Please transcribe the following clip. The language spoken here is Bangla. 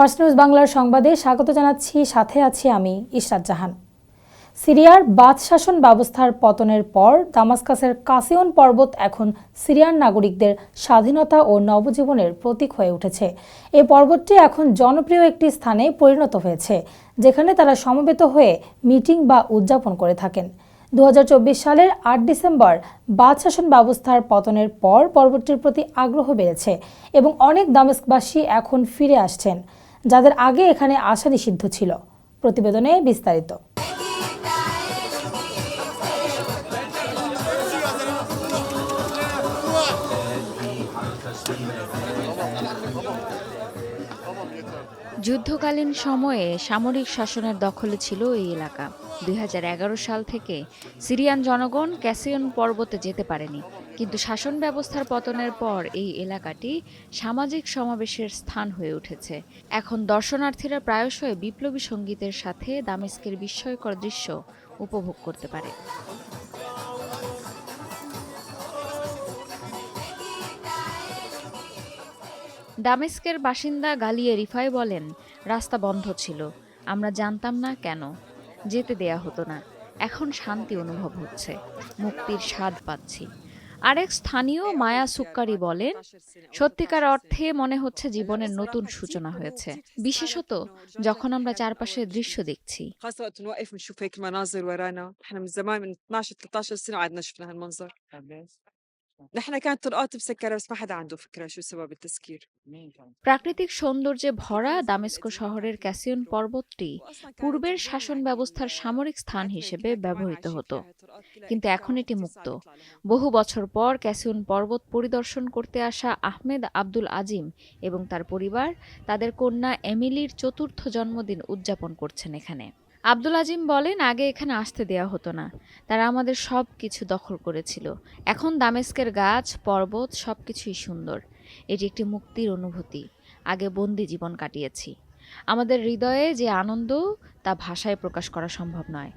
ফার্স্ট নিউজ বাংলার সংবাদে স্বাগত জানাচ্ছি, সাথে আছি আমি ইশরাত জাহান। সিরিয়ার বাদ শাসন ব্যবস্থার পতনের পর দামাস্কাসের কাসিয়ন পর্বত এখন সিরিয়ার নাগরিকদের স্বাধীনতা ও নবজীবনের প্রতীক হয়ে উঠেছে। এই পর্বতটি এখন জনপ্রিয় একটি স্থানে পরিণত হয়েছে, যেখানে তারা সমবেত হয়ে মিটিং বা উদযাপন করে থাকেন। দু হাজার চব্বিশ সালের আট ডিসেম্বর বাদ শাসন ব্যবস্থার পতনের পর পর্বতটির প্রতি আগ্রহ বেড়েছে এবং অনেক দামেস্কবাসী এখন ফিরে আসছেন। যাদের আগে এখানে আসা নিষিদ্ধ ছিল। প্রতিবেদনে বিস্তারিত। যুদ্ধকালীন সময়ে সামরিক শাসনের দখলে ছিল এই এলাকা। দুই হাজার এগারো সাল থেকে সিরিয়ান জনগণ ক্যাসিয়ন পর্বতে যেতে পারেনি। কিন্তু শাসন ব্যবস্থার পতনের পর এই এলাকাটি সামাজিক সমাবেশের স্থান হয়ে উঠেছে। এখন দর্শনার্থীরা প্রায়শই বিপ্লবী সঙ্গীতের সাথে দামেস্কের বিস্ময়কর দৃশ্য উপভোগ করতে পারে। দামেস্কের বাসিন্দা গালিয়ে রিফাই বলেন, রাস্তা বন্ধ ছিল, আমরা জানতাম না কেন, যেতে দেয়া হতো না, এখন শান্তি অনুভব হচ্ছে, মুক্তির স্বাদ পাচ্ছি। আরেক স্থানীয় মায়া সুক্কারি বলেন, সত্যিকার অর্থে মনে হচ্ছে জীবনের নতুন সূচনা হয়েছে। বিশেষত যখন আমরা চারপাশের দৃশ্য দেখছি। خاصة وقت نوقف ونشوف هيك المناظر ورانا نحن من زمان من 12 13 سنة عدنا شفنا هالمنظر نحن كانت طرقات مسكرة بس ما حدا عنده فكرة شو سبب التسكير প্রাকৃতিক সৌন্দর্যে ভরা দামেস্কো শহরের ক্যাসিয়ন পর্বতটি পূর্বের শাসন ব্যবস্থার সামরিক স্থান হিসেবে ব্যবহৃত হতো কিন্তু এখন এটি মুক্ত বহু বছর পর ক্যাসিয়ন পর্বত পরিদর্শন করতে আসা আহমেদ আব্দুল আজিম এবং তার পরিবার তাদের কন্যা এমিলির চতুর্থ জন্মদিন উদযাপন করছেন এখানে আব্দুল আজিম বলেন, আগে এখানে আসতে দেয়া হতো না। তারা আমাদের সব কিছু দখল করেছিল। এখন দামেস্কের গাছ, পর্বত সব কিছুই সুন্দর। এটি একটি মুক্তির অনুভূতি। আগে বন্দি জীবন কাটিয়েছি। আমাদের হৃদয়ে যে আনন্দ, তা ভাষায় প্রকাশ করা সম্ভব নয়।